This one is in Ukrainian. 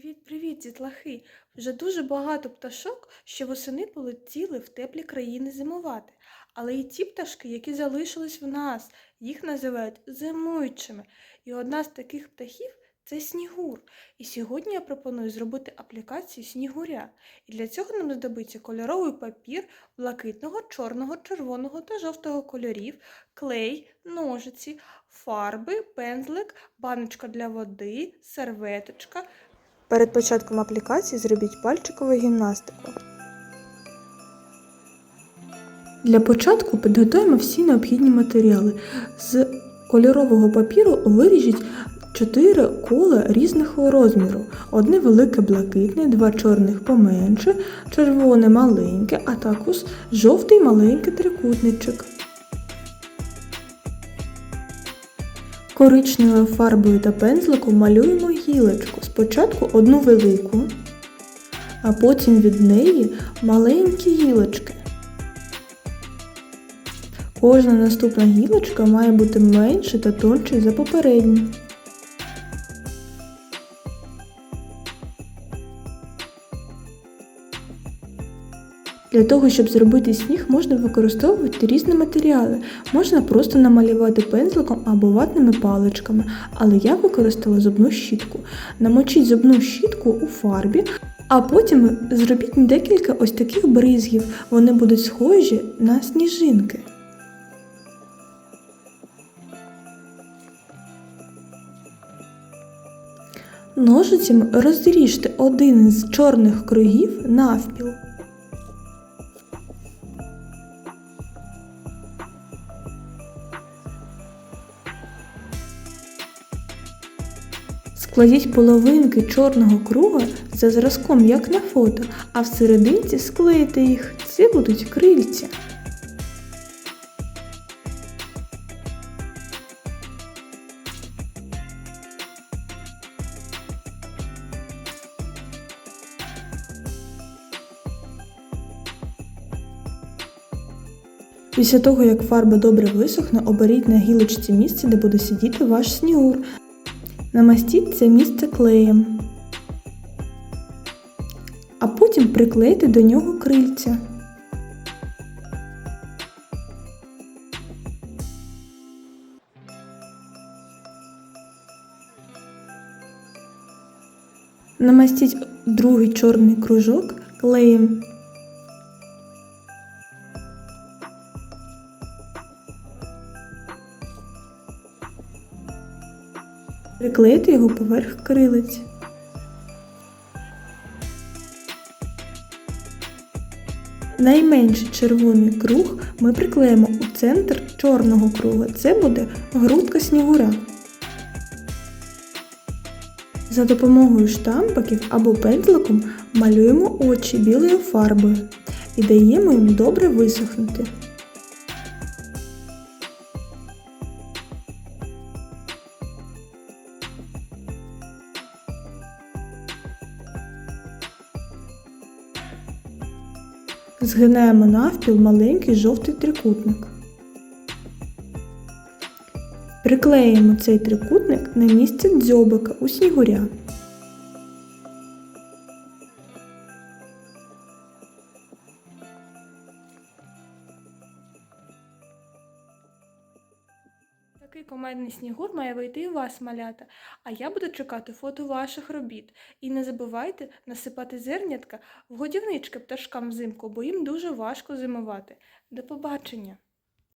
Привіт-привіт, дітлахи! Вже дуже багато пташок, що восени полетіли в теплі країни зимувати. Але і ті пташки, які залишились в нас, їх називають зимуючими. І одна з таких птахів це снігур. І сьогодні я пропоную зробити аплікацію снігуря. І для цього нам знадобиться кольоровий папір блакитного, чорного, червоного та жовтого кольорів, клей, ножиці, фарби, пензлик, баночка для води, серветочка. Перед початком аплікації зробіть пальчикову гімнастику. Для початку підготуємо всі необхідні матеріали. З кольорового папіру виріжіть 4 кола різного розміру. Одне велике блакитне, два чорних поменше, червоне маленьке, а також жовтий маленький трикутничок. Коричневою фарбою та пензликом малюємо гілочку. Спочатку одну велику, а потім від неї маленькі гілочки. Кожна наступна гілочка має бути менше та тонше за попередню. Для того, щоб зробити сніг, можна використовувати різні матеріали. Можна просто намалювати пензликом або ватними паличками, але я використала зубну щітку. Намочіть зубну щітку у фарбі, а потім зробіть декілька ось таких бризгів. Вони будуть схожі на сніжинки. Ножицями розріжте один з чорних кругів навпіл. Складіть половинки чорного круга за зразком, як на фото, а всерединці склейте їх. Це будуть крильця. Після того, як фарба добре висохне, оберіть на гілочці місце, де буде сидіти ваш снігур. Намастіть це місце клеєм, а потім приклейте до нього крильця. Намастіть другий чорний кружок клеєм. Приклеїти його поверх крилиць. Найменший червоний круг ми приклеїмо у центр чорного круга. Це буде грудка снігура. За допомогою штампиків або пензликом малюємо очі білою фарбою і даємо їм добре висохнути. Згинаємо навпіл маленький жовтий трикутник. Приклеїмо цей трикутник на місце дзьобика у снігуря. Такий комедний снігур має вийти і вас, малята, а я буду чекати фото ваших робіт. І не забувайте насипати зернятка в годівнички пташкам взимку, бо їм дуже важко зимувати. До побачення!